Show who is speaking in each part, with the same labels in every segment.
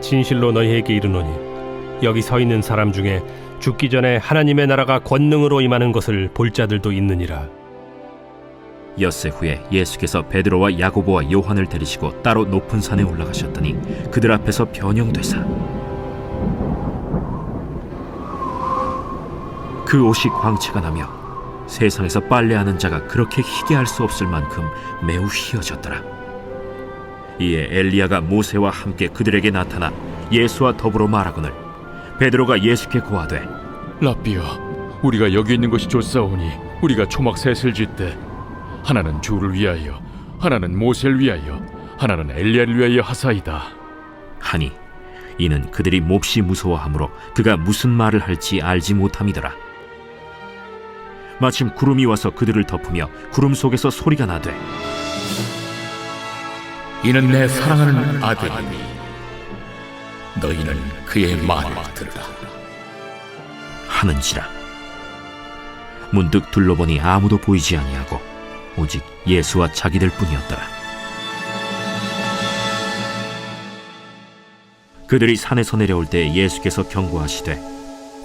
Speaker 1: 진실로 너희에게 이르노니 여기 서 있는 사람 중에 죽기 전에 하나님의 나라가 권능으로 임하는 것을 볼 자들도 있느니라.
Speaker 2: 엿새 후에 예수께서 베드로와 야고보와 요한을 데리시고 따로 높은 산에 올라가셨더니 그들 앞에서 변형되사 그 옷이 광채가 나며 세상에서 빨래하는 자가 그렇게 희게 할 수 없을 만큼 매우 희어졌더라. 이에 엘리야가 모세와 함께 그들에게 나타나 예수와 더불어 말하거늘 베드로가 예수께 고하되
Speaker 3: 라비여, 우리가 여기 있는 것이 좋사오니 우리가 초막 셋을 짓되 하나는 주를 위하여, 하나는 모세를 위하여, 하나는 엘리야를 위하여 하사이다.
Speaker 2: 하니 이는 그들이 몹시 무서워하므로 그가 무슨 말을 할지 알지 못함이더라. 마침 구름이 와서 그들을 덮으며 구름 속에서 소리가 나되
Speaker 4: 이는 내 사랑하는 아들이니 너희는 그의 말을 들으라
Speaker 2: 하는지라 문득 둘러보니 아무도 보이지 아니하고 오직 예수와 자기들 뿐이었더라. 그들이 산에서 내려올 때 예수께서 경고하시되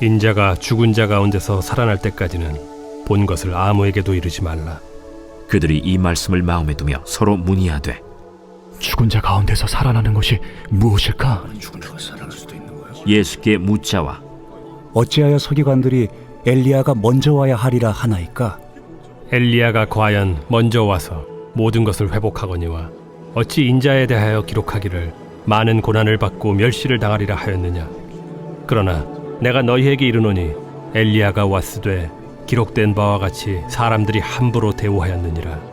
Speaker 1: 인자가 죽은 자 가운데서 살아날 때까지는 본 것을 아무에게도 이르지 말라.
Speaker 2: 그들이 이 말씀을 마음에 두며 서로 문의하되
Speaker 5: 죽은 자 가운데서 살아나는 것이 무엇일까?
Speaker 2: 예수께 묻자와
Speaker 6: 어찌하여 서기관들이 엘리야가 먼저 와야 하리라 하나이까?
Speaker 1: 엘리야가 과연 먼저 와서 모든 것을 회복하거니와 어찌 인자에 대하여 기록하기를 많은 고난을 받고 멸시를 당하리라 하였느냐 그러나 내가 너희에게 이르노니 엘리야가 왔으되 기록된 바와 같이 사람들이 함부로 대우하였느니라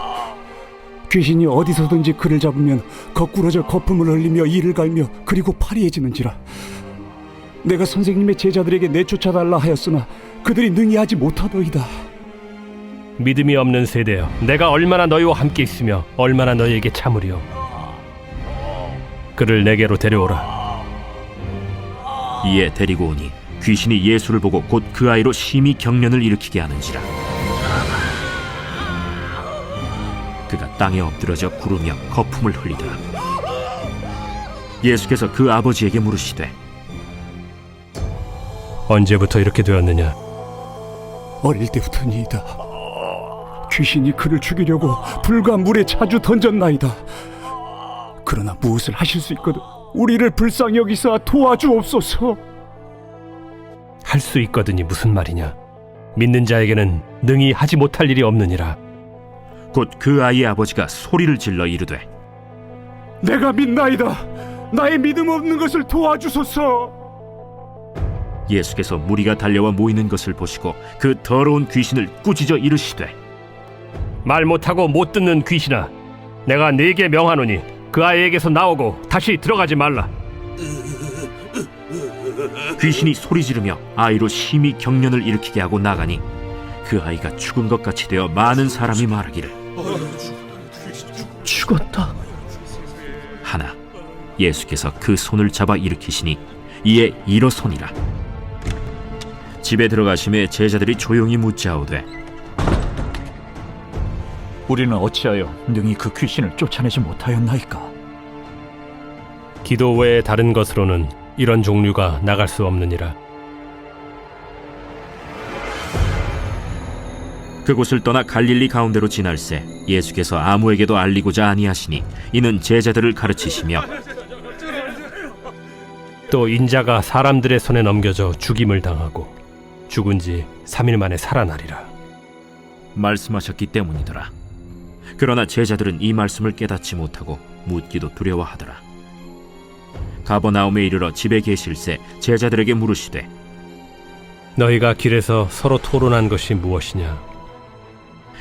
Speaker 6: 귀신이 어디서든지 그를 잡으면 거꾸러져 거품을 흘리며 이를 갈며 그리고 파리해지는지라. 내가 선생님의 제자들에게 내쫓아달라 하였으나 그들이 능히 하지 못하더이다.
Speaker 1: 믿음이 없는 세대여 내가 얼마나 너희와 함께 있으며 얼마나 너희에게 참으리요 그를 내게로 데려오라
Speaker 2: 이에 데리고 오니 귀신이 예수를 보고 곧 그 아이로 심히 경련을 일으키게 하는지라 그가 땅에 엎드러져 구르며 거품을 흘리더라 예수께서 그 아버지에게 물으시되
Speaker 1: 언제부터 이렇게 되었느냐
Speaker 6: 어릴 때부터니이다. 귀신이 그를 죽이려고 불과 물에 자주 던졌나이다. 그러나 무엇을 하실 수 있거든 우리를 불쌍히 여기사 도와주옵소서.
Speaker 1: 할 수 있거든이 무슨 말이냐 믿는 자에게는 능히 하지 못할 일이 없느니라
Speaker 2: 곧 그 아이의 아버지가 소리를 질러 이르되
Speaker 6: 내가 믿나이다. 나의 믿음 없는 것을 도와주소서.
Speaker 2: 예수께서 무리가 달려와 모이는 것을 보시고 그 더러운 귀신을 꾸짖어 이르시되
Speaker 1: 말 못하고 못 듣는 귀신아 내가 네게 명하노니 그 아이에게서 나오고 다시 들어가지 말라
Speaker 2: 귀신이 소리 지르며 아이로 심히 경련을 일으키게 하고 나가니 그 아이가 죽은 것 같이 되어 많은 사람이 말하기를
Speaker 6: 죽었다.
Speaker 2: 하나 예수께서 그 손을 잡아 일으키시니 이에 일어서니라 집에 들어가심에 제자들이 조용히 묻자오되
Speaker 5: 우리는 어찌하여 능히 그 귀신을 쫓아내지 못하였나이까?
Speaker 1: 기도 외에 다른 것으로는 이런 종류가 나갈 수 없느니라
Speaker 2: 그곳을 떠나 갈릴리 가운데로 지날새 예수께서 아무에게도 알리고자 아니하시니 이는 제자들을 가르치시며
Speaker 1: 또 인자가 사람들의 손에 넘겨져 죽임을 당하고 죽은 지 3일 만에 살아나리라
Speaker 2: 말씀하셨기 때문이더라. 그러나 제자들은 이 말씀을 깨닫지 못하고 묻기도 두려워하더라. 가버나움에 이르러 집에 계실새 제자들에게 물으시되
Speaker 1: 너희가 길에서 서로 토론한 것이 무엇이냐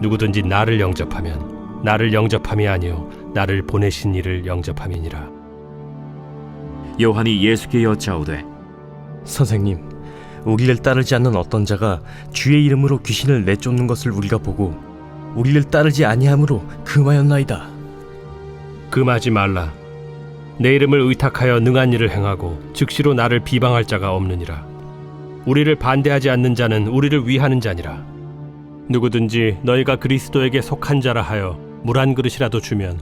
Speaker 1: 누구든지 나를 영접하면 나를 영접함이 아니요 나를 보내신 이를 영접함이니라.
Speaker 2: 요한이 예수께 여짜오되
Speaker 7: 선생님, 우리를 따르지 않는 어떤 자가 주의 이름으로 귀신을 내쫓는 것을 우리가 보고 우리를 따르지 아니함으로 금하였나이다.
Speaker 1: 금하지 말라. 내 이름을 의탁하여 능한 일을 행하고 즉시로 나를 비방할 자가 없느니라. 우리를 반대하지 않는 자는 우리를 위하는 자니라. 누구든지 너희가 그리스도에게 속한 자라 하여 물 한 그릇이라도 주면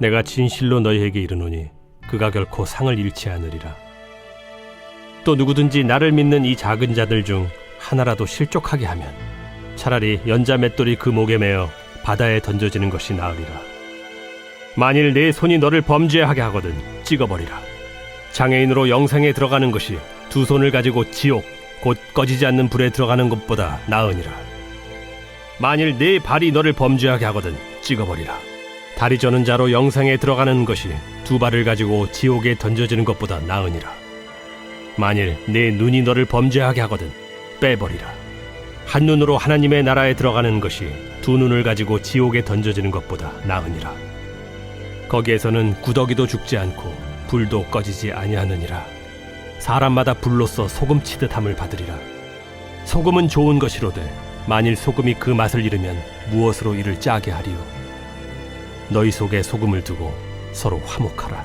Speaker 1: 내가 진실로 너희에게 이르노니 그가 결코 상을 잃지 않으리라. 또 누구든지 나를 믿는 이 작은 자들 중 하나라도 실족하게 하면 차라리 연자 맷돌이 그 목에 매어 바다에 던져지는 것이 나으리라. 만일 내 손이 너를 범죄하게 하거든 찍어버리라. 장애인으로 영생에 들어가는 것이 두 손을 가지고 지옥 곧 꺼지지 않는 불에 들어가는 것보다 나으니라. 만일 내 발이 너를 범죄하게 하거든 찍어버리라. 다리 저는 자로 영생에 들어가는 것이 두 발을 가지고 지옥에 던져지는 것보다 나으니라. 만일 내 눈이 너를 범죄하게 하거든 빼버리라. 한 눈으로 하나님의 나라에 들어가는 것이 두 눈을 가지고 지옥에 던져지는 것보다 나으니라. 거기에서는 구더기도 죽지 않고 불도 꺼지지 아니하느니라. 사람마다 불로써 소금 치듯 함을 받으리라. 소금은 좋은 것이로되 만일 소금이 그 맛을 잃으면 무엇으로 이를 짜게 하리요. 너희 속에 소금을 두고 서로 화목하라.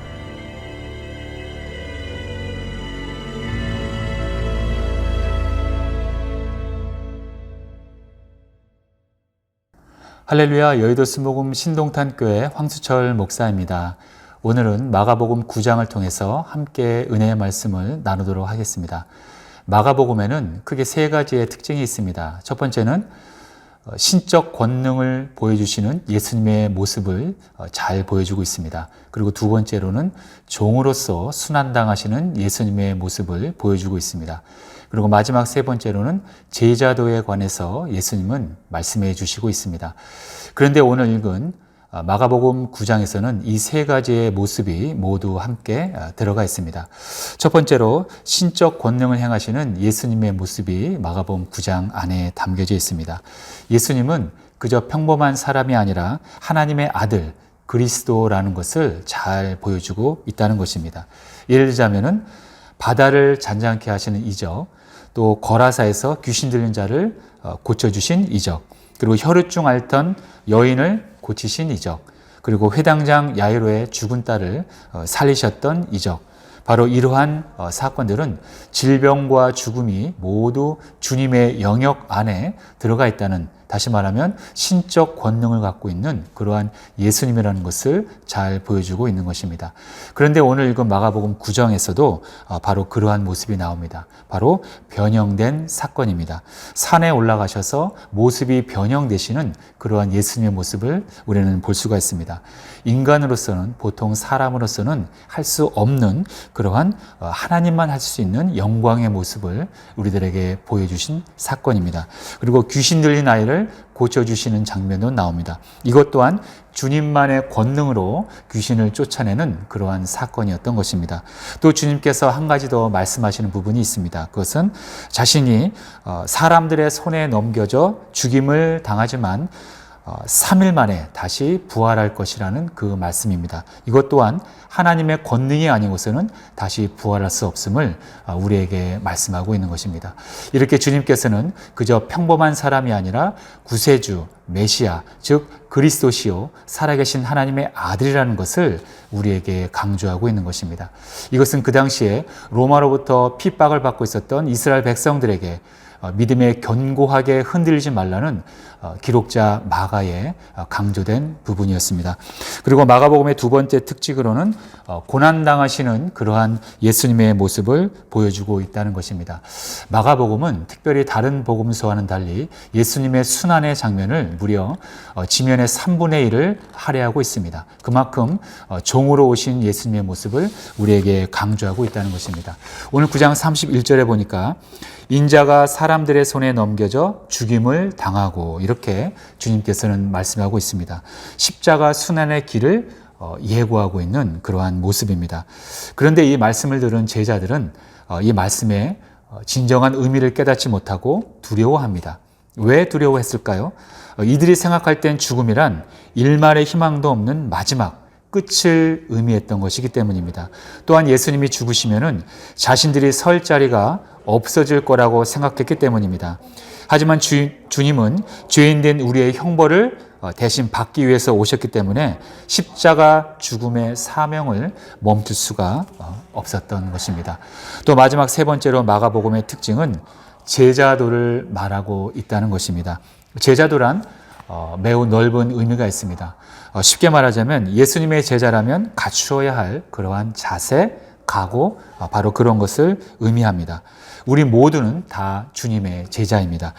Speaker 8: 할렐루야 여의도 스모금 신동탄교회 황수철 목사입니다. 오늘은 마가복음 9장을 통해서 함께 은혜의 말씀을 나누도록 하겠습니다. 마가복음에는 크게 세 가지의 특징이 있습니다. 첫 번째는 어, 신적 권능을 보여주시는 예수님의 모습을 어, 잘 보여주고 있습니다. 그리고 두 번째로는 종으로서 순환당하시는 예수님의 모습을 보여주고 있습니다. 그리고 마지막 세 번째로는 제자도에 관해서 예수님은 말씀해 주시고 있습니다. 그런데 오늘 읽은 아, 마가복음 9장에서는 이 세 가지의 모습이 모두 함께 아, 들어가 있습니다. 첫 번째로 신적 권능을 행하시는 예수님의 모습이 마가복음 9장 안에 담겨져 있습니다. 예수님은 그저 평범한 사람이 아니라 하나님의 아들 그리스도라는 것을 잘 보여주고 있다는 것입니다. 예를 들자면은 바다를 잔잔케 하시는 이적, 또 거라사에서 귀신 들린 자를 어, 고쳐주신 이적, 그리고 혈우증 앓던 여인을 고치신 이적, 그리고 회당장 야이로의 죽은 딸을 어, 살리셨던 이적, 바로 이러한 어, 사건들은 질병과 죽음이 모두 주님의 영역 안에 들어가 있다는 다시 말하면 신적 권능을 갖고 있는 그러한 예수님이라는 것을 잘 보여주고 있는 것입니다. 그런데 오늘 읽은 마가복음 9장에서도 어, 바로 그러한 모습이 나옵니다. 바로 변형된 사건입니다. 산에 올라가셔서 모습이 변형되시는 그러한 예수님의 모습을 우리는 볼 수가 있습니다. 인간으로서는 보통 사람으로서는 할 수 없는 그러한 어, 하나님만 할 수 있는 영광의 모습을 우리들에게 보여주신 사건입니다. 그리고 귀신 들린 아이를 고쳐주시는 장면도 나옵니다. 이것 또한 주님만의 권능으로 귀신을 쫓아내는 그러한 사건이었던 것입니다. 또 주님께서 한 가지 더 말씀하시는 부분이 있습니다. 그것은 자신이 어, 사람들의 손에 넘겨져 죽임을 당하지만 3일 만에 다시 부활할 것이라는 그 말씀입니다. 이것 또한 하나님의 권능이 아니고서는 다시 부활할 수 없음을 어, 우리에게 말씀하고 있는 것입니다. 이렇게 주님께서는 그저 평범한 사람이 아니라 구세주, 메시아, 즉 그리스도시요 살아계신 하나님의 아들이라는 것을 우리에게 강조하고 있는 것입니다. 이것은 그 당시에 로마로부터 핍박을 받고 있었던 이스라엘 백성들에게 어, 믿음에 견고하게 흔들리지 말라는 어, 기록자 마가에 어, 강조된 부분이었습니다. 그리고 마가복음의 두 번째 특징으로는 어, 고난 당하시는 그러한 예수님의 모습을 보여주고 있다는 것입니다. 마가복음은 특별히 다른 복음서와는 달리 예수님의 순환의 장면을 무려 어, 지면의 3분의 1을 할애하고 있습니다. 그만큼 어, 종으로 오신 예수님의 모습을 우리에게 강조하고 있다는 것입니다. 오늘 9장 31절에 보니까 인자가 사람들의 손에 넘겨져 죽임을 당하고 이렇게 주님께서는 말씀하고 있습니다. 십자가 순환의 길을 어, 예고하고 있는 그러한 모습입니다. 그런데 이 말씀을 들은 제자들은 어, 이 말씀에 어, 진정한 의미를 깨닫지 못하고 두려워합니다. 왜 두려워했을까요? 어, 이들이 생각할 땐 죽음이란 일말의 희망도 없는 마지막, 끝을 의미했던 것이기 때문입니다. 또한 예수님이 죽으시면은 자신들이 설 자리가 없어질 거라고 생각했기 때문입니다. 하지만 주, 주님은 죄인된 우리의 형벌을 어, 대신 받기 위해서 오셨기 때문에 십자가 죽음의 사명을 멈출 수가 어, 없었던 것입니다. 또 마지막 세 번째로 마가복음의 특징은 제자도를 말하고 있다는 것입니다. 제자도란 어, 매우 넓은 의미가 있습니다. 어, 쉽게 말하자면 예수님의 제자라면 갖추어야 할 그러한 자세, 각오, 어, 바로 그런 것을 의미합니다. 우리 모두는 다 주님의 제자입니다.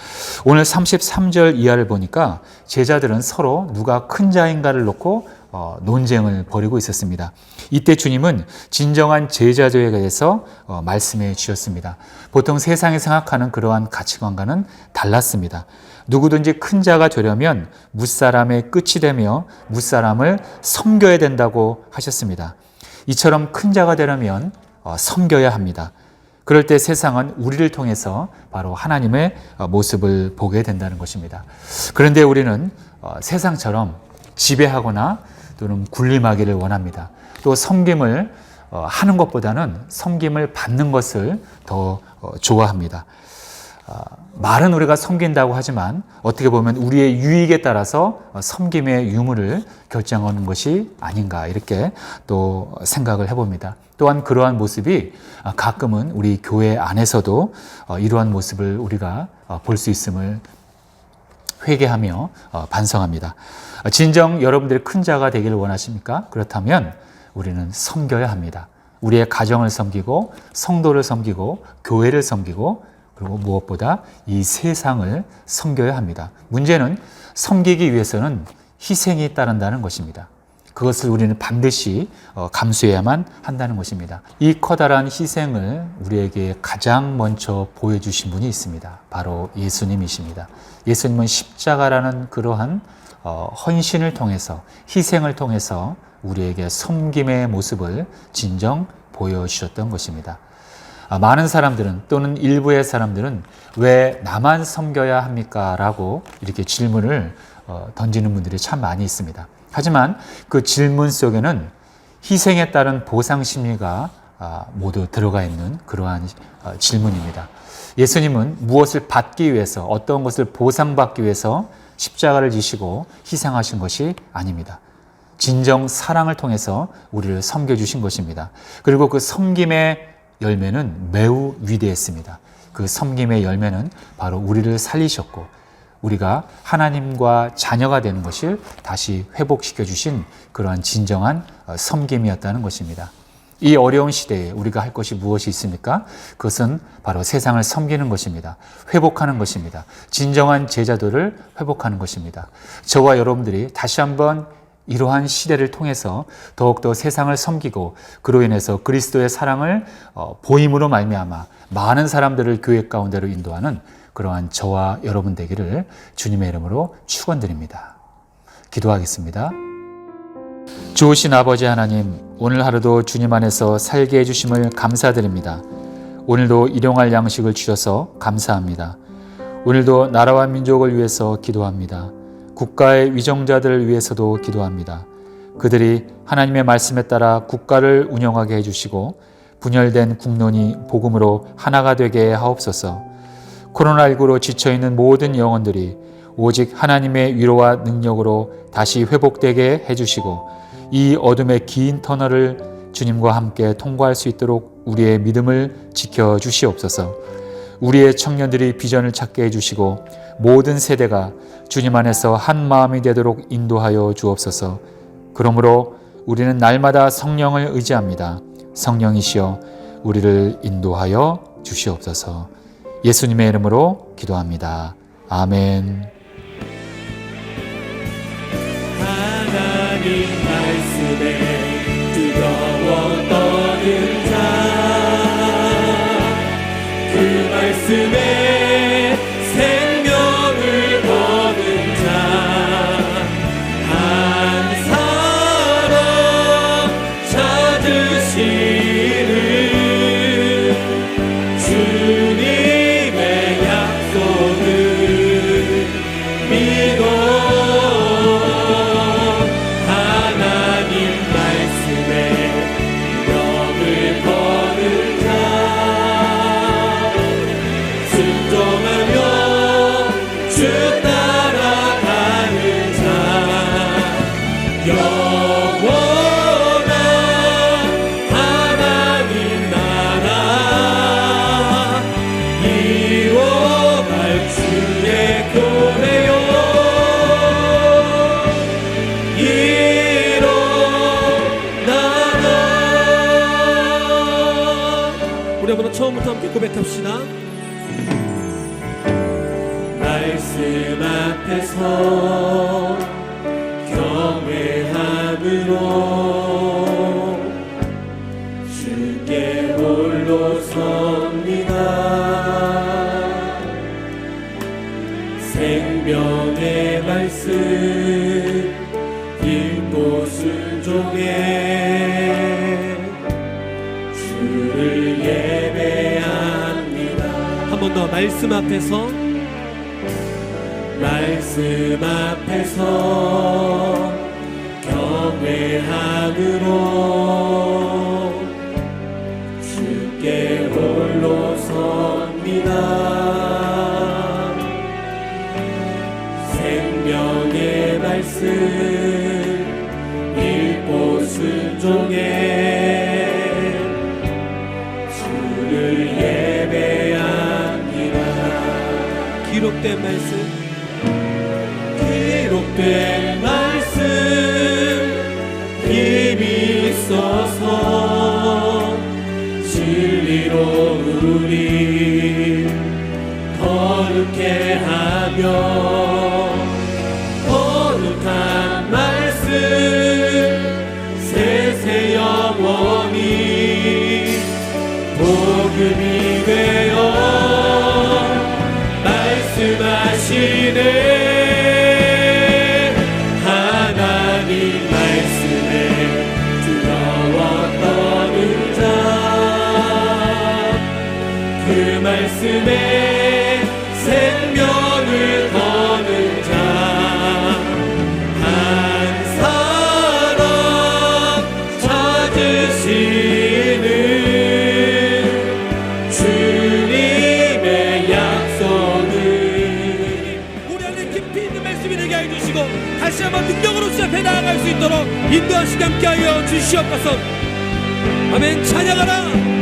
Speaker 8: 오늘 33절 이하를 보니까 제자들은 서로 누가 큰 자인가를 놓고 어, 논쟁을 벌이고 있었습니다. 이때 주님은 진정한 제자조에 대해서 어, 말씀해 주셨습니다. 보통 세상이 생각하는 그러한 가치관과는 달랐습니다. 누구든지 큰 자가 되려면 무사람의 끝이 되며 무사람을 섬겨야 된다고 하셨습니다. 이처럼 큰 자가 되려면 어, 섬겨야 합니다. 그럴 때 세상은 우리를 통해서 바로 하나님의 어, 모습을 보게 된다는 것입니다. 그런데 우리는 어, 세상처럼 지배하거나 또는 군림하기를 원합니다. 또 섬김을 어, 하는 것보다는 섬김을 받는 것을 더 어, 좋아합니다. 아, 말은 우리가 섬긴다고 하지만 어떻게 보면 우리의 유익에 따라서 어, 섬김의 유무를 결정하는 것이 아닌가 이렇게 또 생각을 해봅니다. 또한 그러한 모습이 아, 가끔은 우리 교회 안에서도 어, 이러한 모습을 우리가 볼 수 있음을 회개하며 어, 반성합니다. 어, 진정 여러분들이 큰 자가 되기를 원하십니까? 그렇다면 우리는 섬겨야 합니다. 우리의 가정을 섬기고 성도를 섬기고 교회를 섬기고 그리고 무엇보다 이 세상을 섬겨야 합니다. 문제는 섬기기 위해서는 희생이 따른다는 것입니다. 그것을 우리는 반드시 어, 감수해야만 한다는 것입니다. 이 커다란 희생을 우리에게 가장 먼저 보여주신 분이 있습니다. 바로 예수님이십니다. 예수님은 십자가라는 그러한 어, 헌신을 통해서 희생을 통해서 우리에게 섬김의 모습을 진정 보여주셨던 것입니다. 아, 많은 사람들은 또는 일부의 사람들은 왜 나만 섬겨야 합니까? 라고 이렇게 질문을 어, 던지는 분들이 참 많이 있습니다. 하지만 그 질문 속에는 희생에 따른 보상 심리가 아, 모두 들어가 있는 그러한 어, 질문입니다. 예수님은 무엇을 받기 위해서 어떤 것을 보상받기 위해서 십자가를 지시고 희생하신 것이 아닙니다. 진정 사랑을 통해서 우리를 섬겨주신 것입니다. 그리고 그 섬김의 열매는 매우 위대했습니다. 그 섬김의 열매는 바로 우리를 살리셨고 우리가 하나님과 자녀가 되는 것을 다시 회복시켜 주신 그러한 진정한 어, 섬김이었다는 것입니다. 이 어려운 시대에 우리가 할 것이 무엇이 있습니까? 그것은 바로 세상을 섬기는 것입니다. 회복하는 것입니다. 진정한 제자도를 회복하는 것입니다. 저와 여러분들이 다시 한번 이러한 시대를 통해서 더욱더 세상을 섬기고 그로 인해서 그리스도의 사랑을 어, 보임으로 말미암아 많은 사람들을 교회 가운데로 인도하는 그러한 저와 여러분 되기를 주님의 이름으로 축원드립니다. 기도하겠습니다. 좋으신 아버지 하나님, 오늘 하루도 주님 안에서 살게 해 주심을 감사드립니다. 오늘도 일용할 양식을 주셔서 감사합니다. 오늘도 나라와 민족을 위해서 기도합니다. 국가의 위정자들을 위해서도 기도합니다. 그들이 하나님의 말씀에 따라 국가를 운영하게 해주시고 분열된 국론이 복음으로 하나가 되게 하옵소서. 코로나19로 지쳐있는 모든 영혼들이 오직 하나님의 위로와 능력으로 다시 회복되게 해주시고 이 어둠의 긴 터널을 주님과 함께 통과할 수 있도록 우리의 믿음을 지켜 주시옵소서. 우리의 청년들이 비전을 찾게 해주시고 모든 세대가 주님 안에서 한 마음이 되도록 인도하여 주옵소서. 그러므로 우리는 날마다 성령을 의지합니다. 성령이시여 우리를 인도하여 주시옵소서. 예수님의 이름으로 기도합니다. 아멘.
Speaker 9: 자 고백합시다. 말씀 앞에서 경외함으로 주께 홀로 섭니다. 생명의 말씀 읽고 순종해 번 더 말씀 앞에서. 말씀 앞에서 경외함으로 기록된 말씀. 기록된 말씀. 힘이 있어서 진리로 우리. 거룩해 하며 인도하시게 함께하여 주시옵소서. 아멘. 찬양하라